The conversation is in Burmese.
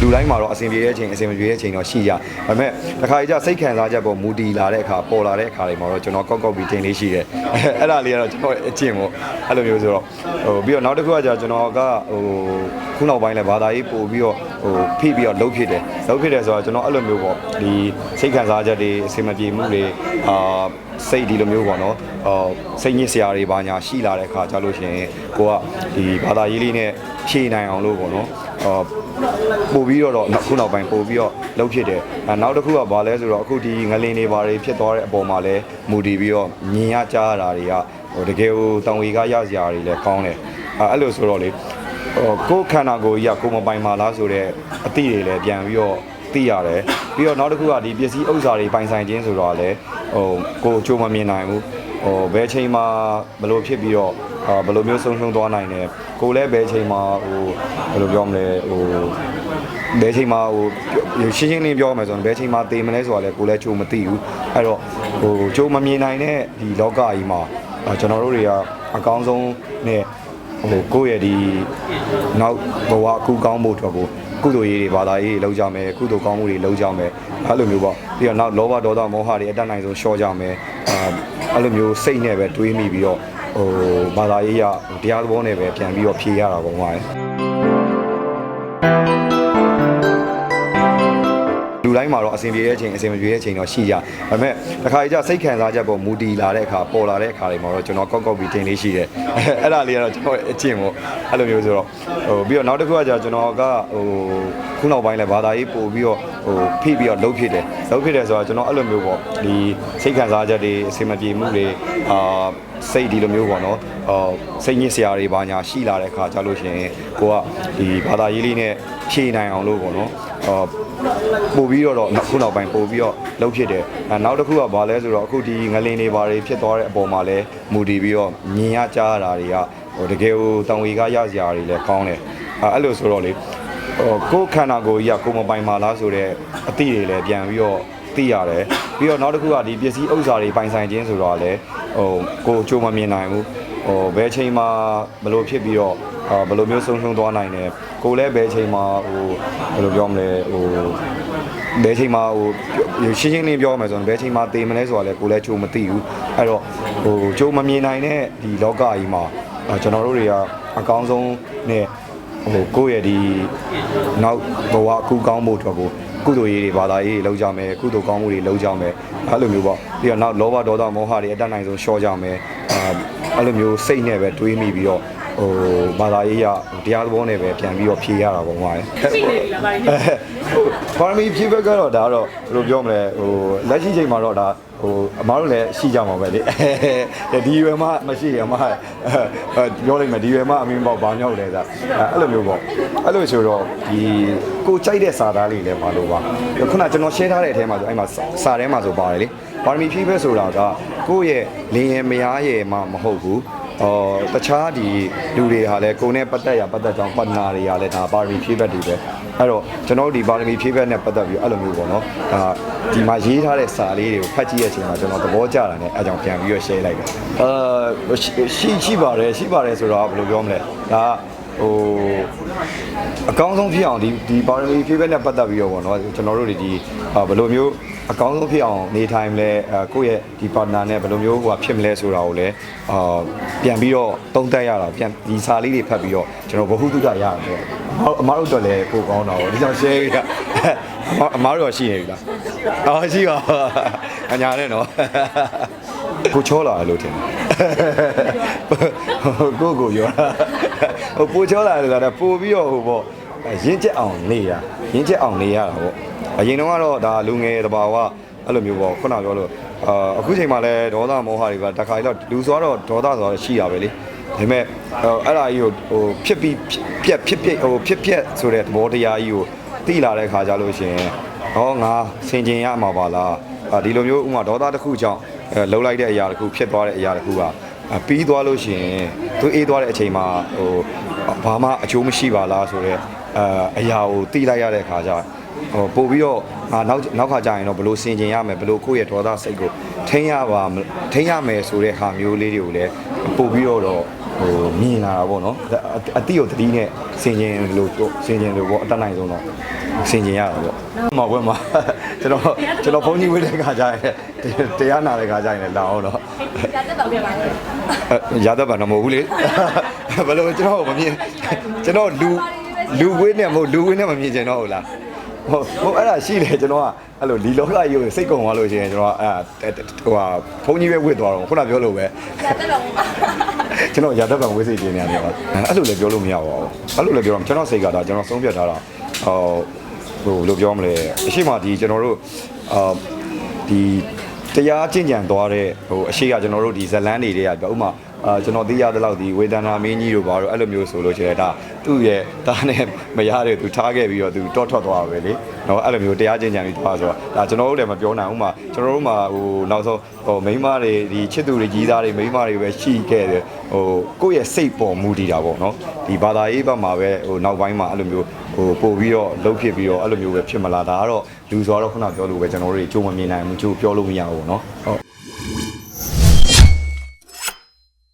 လူတိုင်းမှာတော့အဆင်ပြေတဲ့အချိန်အဆင်မပြေတဲ့အချိန်တော့ရှိကြဒါပေမဲ့တစ်ခါကြီးကျစိတ်ခံစားချက်ပေါ်မူတည်လာတဲ့အခါပေါ်လာတဲ့အခါတွေမှာတော့ကျွန်တော်ကောက်ကောက်ပြီးတင်လေးရှိတယ်အဲ့ဒါလေးကတော့ကျွန်တော်အကျင့်ပေါ့အဲ့လိုမျိုးဆိုတော့ဟိုပြီးတော့နောက်တစ်ခုကကျတော့ကျွန်တော်ကဟိုခုနောက်ပိုင်းလဲဘာသာရေးပို့ပြီးတော့ဟိုဖိပြီးတော့လှုပ်ဖြစ်တယ်လှုပ်ဖြစ်တယ်ဆိုတော့ကျွန်တော်အဲ့လိုမျိုးပေါ့ဒီစိတ်ခံစားချက်တွေအဆင်မပြေမှုတွေအာစိတ်ဒီလိုမျိုးပေါ့နော်အော်စိတ်ညစ်စရာတွေဘာညာရှိလာတဲ့အခါကျလို့ရှိရင်ကိုကဒီဘာသာရေးလေးနဲ့ဖြေနိုင်အောင်လို့ပေါ့နော် အော်ပို့ပြီးတော့တော့ခုနောက်ပိုင်းပို့ပြီးတော့လှုပ်ဖြစ်တယ်အဲနောက်တစ်ခုကဘာလဲဆိုတော့အခုဒီငလင်တွေဘာတွေဖြစ်သွားတဲ့အပေါ်မှာလဲမူတည်ပြီးတော့မြင်ရကြားရတာတွေကဟိုတကယ်ကိုတောင်ဝေကရစရာတွေလည်းကောင်းတယ်အဲအဲ့လိုဆိုတော့လေဟိုကိုယ်ခန္ဓာကိုယ်ကြီးကကိုယ်မပိုင်ပါလားဆိုတော့အတိတွေလည်းပြန်ပြီးတော့သိရတယ်ပြီးတော့နောက်တစ်ခုကဒီပစ္စည်းဥစ္စာတွေပိုင်ဆိုင်ခြင်းဆိုတော့လည်းဟိုကိုယ်အချိုးမမြင်နိုင်ဘူးဟိုဘယ်ချိန်မှာဘယ်လိုဖြစ်ပြီးတော့ အာဘယ်လိုမျိုးဆုံးရှုံးသွားနိုင်တယ်ကိုယ်လည်းဘယ်ချိန်မှာဟိုဘယ်လိုပြောမလဲဟိုဘယ်ချိန်မှာဟိုရှင်းရှင်းလင်းပြောမယ်ဆိုရင်ဘယ်ချိန်မှာတေမလဲဆိုတာလည်းကိုယ်လည်းချိုးမသိဘူးအဲ့တော့ဟိုချိုးမမြင်နိုင်တဲ့ဒီလောကကြီးမှာအာကျွန်တော်တို့တွေကအကောင်းဆုံးနဲ့ဟိုကိုယ့်ရဲ့ဒီနောက်ဘဝအကူကောင်းမှုအတွက်ကိုကုသိုလ်ရေးတွေဘာသာရေးတွေလုပ်ကြမယ်ကုသိုလ်ကောင်းမှုတွေလုပ်ကြမယ်အဲ့လိုမျိုးပေါ့ပြီးတော့နောက်လောဘဒေါသမောဟတွေအတတ်နိုင်ဆုံးရှော့ကြမယ်အာအဲ့လိုမျိုးစိတ်နဲ့ပဲတွေးမိပြီးတော့ ဟိုဘာသာရေးရတရားသဘောနဲ့ပဲပြန်ပြီးတော့ဖြေရတာပေါ့မှာလူတိုင်းမှာတော့အဆင်ပြေတဲ့အချိန်အဆင်မပြေတဲ့အချိန်တော့ရှိကြဒါပေမဲ့တစ်ခါကြီးကျစိတ်ခံစားချက်ပေါ်မူတည်လာတဲ့အခါပေါ်လာတဲ့အခါတွေမှာတော့ကျွန်တော်ကောက်ကောက်ပြီးတင်လေးရှိတယ်အဲ့ဒါလေးကတော့ကျွန်တော်အကျင့်ပေါ့အဲ့လိုမျိုးဆိုတော့ဟိုပြီးတော့နောက်တစ်ခုကကျတော့ကျွန်တော်ကဟိုခုနောက်ပိုင်းလဲဘာသာရေးပို့ပြီးတော့ ဟိုဖိပြီးတော့လှုပ်ဖြစ်တယ်လှုပ်ဖြစ်တယ်ဆိုတော့ကျွန်တော်အဲ့လိုမျိုးပေါ့ဒီစိတ်ခံစားချက်တွေအဆင်မပြေမှုတွေအာစိတ်ဒီလိုမျိုးပေါ့နော်အော်စိတ်ညစ်စရာတွေဘာညာရှိလာတဲ့အခါကျလို့ရှိရင်ကိုကဒီဘာသာရေးလေးနဲ့ဖြေနိုင်အောင်လို့ပေါ့နော်အော်ပို့ပြီးတော့တော့ခုနောက်ပိုင်းပို့ပြီးတော့လှုပ်ဖြစ်တယ်အဲနောက်တစ်ခုကဘာလဲဆိုတော့အခုဒီငလင်တွေဘာတွေဖြစ်သွားတဲ့အပေါ်မှာလဲမူတည်ပြီးတော့မြင်ရကြားရတာတွေကဟိုတကယ်ကိုတောင်ဝေကရစရာတွေလည်းကောင်းတယ်အဲအဲ့လိုဆိုတော့လေ ဟိုကိုယ်ခန္ဓာကိုယ်ကြီးကကိုယ်မပိုင်ပါလားဆိုတော့အတိတွေလည်းပြန်ပြီးတော့သိရတယ်ပြီးတော့နောက်တစ်ခုကဒီပစ္စည်းဥစ္စာတွေပိုင်ဆိုင်ခြင်းဆိုတော့လည်းဟိုကိုယ်အချိုးမမြင်နိုင်ဘူးဟိုဘယ်ချိန်မှာဘယ်လိုဖြစ်ပြီးတော့အာဘယ်လိုမျိုးဆုံးရှုံးသွားနိုင်တယ်ကိုယ်လည်းဘယ်ချိန်မှာဟိုဘယ်လိုပြောမလဲဟိုဘယ်ချိန်မှာဟိုရှင်းရှင်းလင်းပြောမယ်ဆိုရင်ဘယ်ချိန်မှာတေမလဲဆိုတာလည်းကိုယ်လည်းချိုးမသိဘူးအဲ့တော့ဟိုချိုးမမြင်နိုင်တဲ့ဒီလောကကြီးမှာအာကျွန်တော်တို့တွေကအကောင်းဆုံးနဲ့ ဟိုကိုယ့်ရဲ့ဒီနောက်ဘဝအကူကောင်းမှုအတွက်ကိုကုသိုလ်ရေးတွေဘာသာရေးတွေလုပ်ကြမယ်ကုသိုလ်ကောင်းမှုတွေလုပ်ကြမယ်အဲ့လိုမျိုးပေါ့ပြီးတော့နောက်လောဘဒေါသမောဟတွေအတတ်နိုင်ဆုံးရှော့ကြမယ်အာအဲ့လိုမျိုးစိတ်နဲ့ပဲတွေးမိပြီးတော့ဟိုဘာသာရေးရတရားသဘောနဲ့ပဲပြန်ပြီးတော့ဖြေရတာပေါ့မှာလေရှိနေပြီလားဗာဒီ ပါရမီဖြည့်ဘက်ကတော့ဒါကတော့ဘယ်လိုပြောမလဲဟိုလက်ရှိချိန်မှာတော့ဒါဟိုအမားတို့လည်းရှိကြမှာပဲလေဒီရွယ်မှမရှိရင်အမအဲပြောလိုက်မယ်ဒီရွယ်မှအမင်းပေါ့ဘာမြောက်လဲဆိုအဲ့လိုမျိုးပေါ့အဲ့လိုဆိုတော့ဒီကိုကြိုက်တဲ့စာသားလေးလည်းပါလို့ပါခုနကျွန်တော် share ထားတဲ့အထဲမှာဆိုအဲ့မှာစာထဲမှာဆိုပါတယ်လေပါရမီဖြည့်ဘက်ဆိုတာကကိုယ့်ရဲ့လင်းရဲ့မယားရဲ့မှမဟုတ်ဘူး အော်တခြားဒီလူတွေဟာလည်းကိုယ်နဲ့ပတ်သက်ရပတ်သက်ကြောင်းပတ်နာတွေကလည်းဒါပါရမီဖြည့်ဘက်တွေပဲအဲ့တော့ကျွန်တော်တို့ဒီပါရမီဖြည့်ဘက်နဲ့ပတ်သက်ပြီးအဲ့လိုမျိုးပေါ့နော်ဒါဒီမှာရေးထားတဲ့စာလေးတွေကိုဖတ်ကြည့်တဲ့အချိန်မှာကျွန်တော်သဘောကျတာနဲ့အဲ့ကြောင့်ပြန်ပြီးတော့ share လိုက်တယ်အာရှိရှိပါတယ်ရှိပါတယ်ဆိုတော့ဘယ်လိုပြောမလဲဒါဟိုအကောင်းဆုံးဖြစ်အောင်ဒီဒီပါရမီဖြည့်ဘက်နဲ့ပတ်သက်ပြီးတော့ပေါ့နော်ကျွန်တော်တို့တွေဒီအာဘယ်လိုမျိုး အကောင်းဆုံးဖြစ်အောင်နေထိုင်မလဲအဲကိုယ့်ရဲ့ဒီ partner နဲ့ဘယ်လိုမျိုးဟိုဖြစ်မလဲဆိုတာကိုလည်းအာပြန်ပြီးတော့တုံးတက်ရတာပြန်ဒီစာလေးတွေဖတ်ပြီးတော့ကျွန်တော်ဘ ഹു တုဒရတယ်ပေါ့အမားတို့တော့လည်းပိုကောင်းတာပေါ့ဒီကြောင့် share ရအမားတို့တော့ရှိနေပြီလားအော်ရှိပါအညာနဲ့နော်ကိုချောလာလို့ထင်တယ်ကိုကိုရောဟိုပိုချောလာလို့ဆိုတာပို့ပြီးတော့ဟိုပေါ့ ရင်းချက်အောင်နေရရင်းချက်အောင်နေရတာပေါ့အရင်တော့ကတော့ဒါလူငယ်တဘာဝအဲ့လိုမျိုးပေါ့ခုနပြောလို့အာအခုချိန်မှာလည်းဒေါသမောဟတွေကတခါကြီးတော့လူဆိုတော့ဒေါသဆိုတော့ရှိတာပဲလေဒါပေမဲ့အဲ့ဒါကြီးကိုဟိုဖြစ်ပြီးပြက်ဖြစ်ဖြစ်ဟိုဖြစ်ပြက်ဆိုတဲ့သဘောတရားကြီးကိုသိလာတဲ့ခါကြလို့ရှိရင်ဟောငါဆင်ကျင်ရမှာပါလားအာဒီလိုမျိုးဥမာဒေါသတစ်ခုကြောင့်အဲလှုပ်လိုက်တဲ့အရာတစ်ခုဖြစ်သွားတဲ့အရာတစ်ခုကအာပြီးသွားလို့ရှိရင်သူအေးသွားတဲ့အချိန်မှာဟိုဘာမှအကျိုးမရှိပါလားဆိုတော့ အာအရာကိုသိလိုက်ရတဲ့ခါကျဟဟိုပို့ပြီးတော့အာနောက်နောက်ခါကျရင်တော့ဘလို့ဆင်ကျင်ရမယ်ဘလို့ကိုယ့်ရဲ့ဒေါသစိတ်ကိုထိန်းရပါမထိန်းရမယ်ဆိုတဲ့ဟာမျိုးလေးတွေကိုလည်းပို့ပြီးတော့တော့ဟိုမြင်လာတာပေါ့နော်အအတိကိုတတိနဲ့ဆင်ကျင်လို့ဆင်ကျင်လို့ပေါ့အတက်နိုင်ဆုံးတော့ဆင်ကျင်ရတာပေါ့မှာဘွဲမှာကျွန်တော်ကျွန်တော်ဘုန်းကြီးဝိတဲ့ခါကျရင်တရားနာတဲ့ခါကျရင်လည်းလာအောင်တော့ဒါတက်တော့ပြပါလေအဲရတတ်ပါတော့မဟုတ်ဘူးလေဘယ်လိုကျွန်တော်မမြင်ကျွန်တော်လူ လူဝင်းနဲ့မဟုတ်လူဝင်းနဲ့မမြင်ချင်တော့ဘူးလားဟုတ်ဟုတ်အဲ့ဒါရှိတယ်ကျွန်တော်ကအဲ့လိုလီလောကကြီးကိုစိတ်ကုံသွားလို့ရှိရင်ကျွန်တော်ကအဲ့ဟိုဟာဘုန်းကြီးပဲဝစ်သွားတော့ခုနပြောလို့ပဲဒါတက်တော့ပါကျွန်တော်ရတတ်ပံဝေးစိတ်ခြင်းနေရတယ်ပါအဲ့လိုလည်းပြောလို့မရပါဘူးအဲ့လိုလည်းပြောတော့ကျွန်တော်စိတ်ကဒါကျွန်တော်ဆုံးဖြတ်ထားတာဟိုဟိုလိုပြောမလဲအရှိမဒီကျွန်တော်တို့အာဒီတရားကျင့်ကြံသွားတဲ့ဟိုအရှိကကျွန်တော်တို့ဒီဇလန်းတွေတွေကပြောဥမာအာကျွန်တော်သိရတဲ့လောက်ဒီဝေဒနာမင်းကြီးတို့ဘာလို့အဲ့လိုမျိုးဆိုလို့ရှိရင်ဒါ သူ့ရဲ့ဒါနဲ့မရတဲ့သူထားခဲ့ပြီးတော့သူတောထွက်သွားပဲလေနော်အဲ့လိုမျိုးတရားကျင့်ကြံပြီးသွားဆိုတော့ဒါကျွန်တော်တို့လည်းမပြောနိုင်ဘူးမှာကျွန်တော်တို့မှာဟိုနောက်ဆုံးဟိုမိန်းမတွေဒီချစ်သူတွေကြီးသားတွေမိန်းမတွေပဲရှိခဲ့တယ်ဟိုကိုယ့်ရဲ့စိတ်ပေါ်မူတည်တာပေါ့နော်ဒီဘာသာရေးဘက်မှာပဲဟိုနောက်ပိုင်းမှာအဲ့လိုမျိုးဟိုပို့ပြီးတော့လှုပ်ဖြစ်ပြီးတော့အဲ့လိုမျိုးပဲဖြစ်မလာဒါကတော့လူဆိုတော့ခုနပြောလို့ပဲကျွန်တော်တို့တွေကြိုးမမြင်နိုင်ဘူးကြိုးပြောလို့မရဘူးပေါ့နော်ဟုတ်